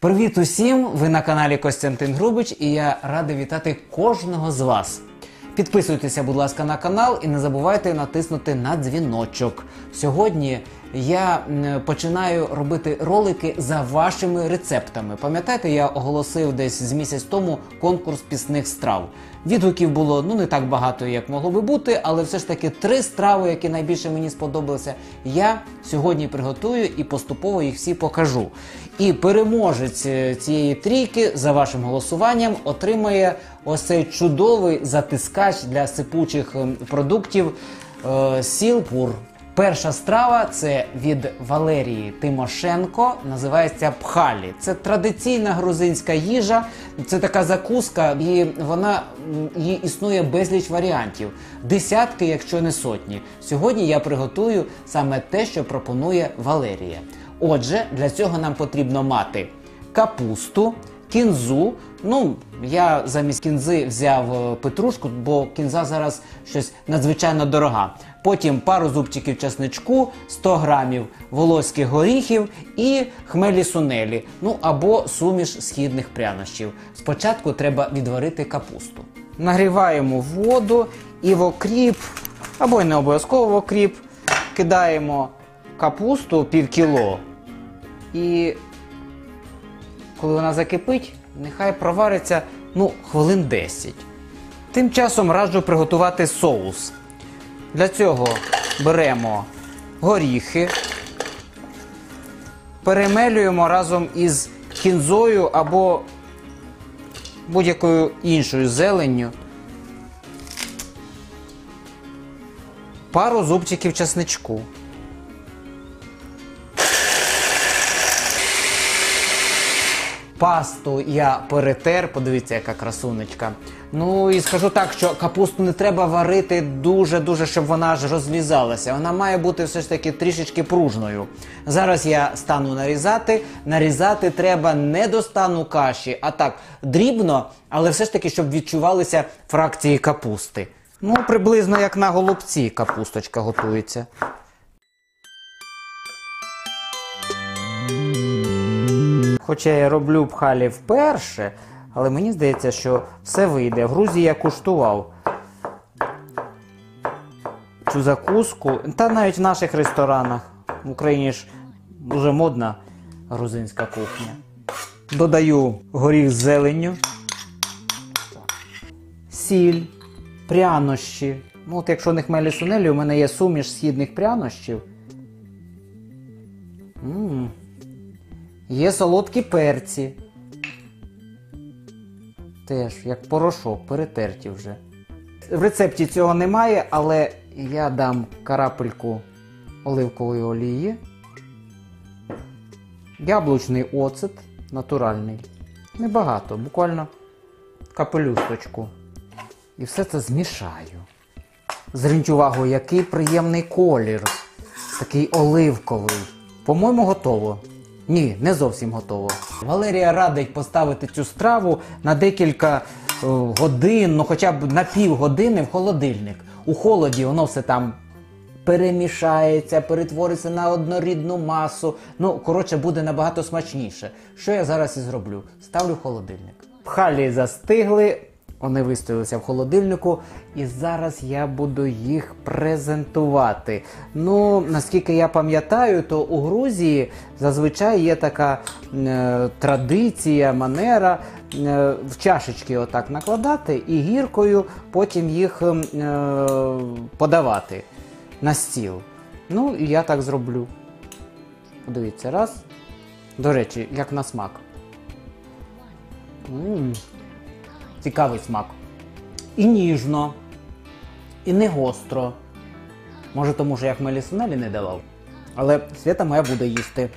Привіт усім! Ви на каналі Костянтин Грубич і я радий вітати кожного з вас. Підписуйтеся, будь ласка, на канал і не забувайте натиснути на дзвіночок. Сьогодні я починаю робити ролики за вашими рецептами. Пам'ятаєте, я оголосив десь з місяць тому конкурс пісних страв. Відгуків було ну не так багато, як могло би бути, але все ж таки три страви, які найбільше мені сподобалися, я сьогодні приготую і поступово їх всі покажу. І переможець е, цієї трійки за вашим голосуванням отримає ось цей чудовий затискач для сипучих ем, продуктів е, Сілпур. Перша страва це від Валерії Тимошенко, називається пхалі. Це традиційна грузинська їжа, це така закуска, і вона її існує безліч варіантів, десятки, якщо не сотні. Сьогодні я приготую саме те, що пропонує Валерія. Отже, для цього нам потрібно мати капусту, кінзу. Ну, я замість кінзи взяв е, петрушку, бо кінза зараз щось надзвичайно дорога. Потім пару зубчиків чесничку, 100 грамів волоських горіхів і хмелі сунелі, ну або суміш східних прянощів. Спочатку треба відварити капусту. Нагріваємо воду і в окріп, або й не обов'язково в окріп, кидаємо капусту пів кіло. І коли вона закипить, нехай провариться ну, хвилин 10. Тим часом раджу приготувати соус. Для цього беремо горіхи, перемелюємо разом із кінзою або будь-якою іншою зеленню. Пару зубчиків чесничку. Пасту я перетер, подивіться, яка красунечка. Ну і скажу так, що капусту не треба варити дуже-дуже, щоб вона аж розлізалася. Вона має бути все ж таки трішечки пружною. Зараз я стану нарізати. Нарізати треба не до стану каші, а так дрібно, але все ж таки, щоб відчувалися фракції капусти. Ну, приблизно як на голубці капусточка готується. Хоча я роблю пхалі вперше, але мені здається, що все вийде. В Грузії я куштував цю закуску, та навіть в наших ресторанах. В Україні ж дуже модна грузинська кухня. Додаю горіх з зеленню, сіль, прянощі. Ну, от якщо не хмелі сунелі, у мене є суміш східних прянощів. М. Є солодкі перці. Теж як порошок, перетерті вже. В рецепті цього немає, але я дам карапельку оливкової олії. Яблучний оцет натуральний. Небагато, буквально капелюсточку. І все це змішаю. Зверніть увагу, який приємний колір. Такий оливковий. По-моєму, готово. Ні, не зовсім готово. Валерія радить поставити цю страву на декілька е, годин, ну хоча б на пів години в холодильник. У холоді воно все там перемішається, перетвориться на однорідну масу. Ну, коротше, буде набагато смачніше. Що я зараз і зроблю? Ставлю в холодильник. Пхалі застигли, вони вистоялися в холодильнику, і зараз я буду їх презентувати. Ну, наскільки я пам'ятаю, то у Грузії зазвичай є така е, традиція, манера е, в чашечки отак накладати і гіркою потім їх ем, е, подавати на стіл. Ну, і я так зроблю. Подивіться, раз. До речі, як на смак. м Цікавий смак. І ніжно, і не гостро. Може, тому що я хмелі сунелі не давав. Але свята моя буде їсти.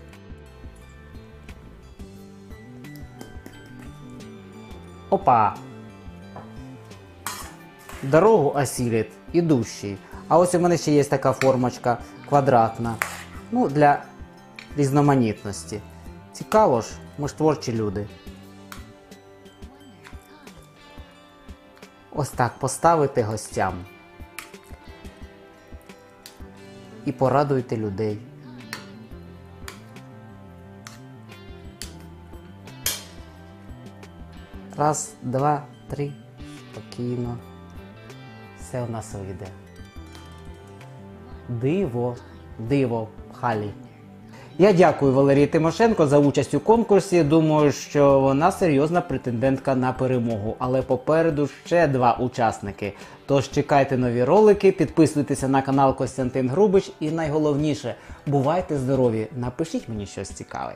Опа! Дорогу осілить ідущий. А ось у мене ще є така формочка квадратна. Ну, для різноманітності. Цікаво ж, ми ж творчі люди. Ось так поставити гостям. І порадуйте людей. Раз, два, три. Спокійно. Все у нас вийде. Диво, диво, халі. Я дякую Валерії Тимошенко за участь у конкурсі. Думаю, що вона серйозна претендентка на перемогу. Але попереду ще два учасники. Тож чекайте нові ролики, підписуйтеся на канал Костянтин Грубич і найголовніше, бувайте здорові! Напишіть мені щось цікаве.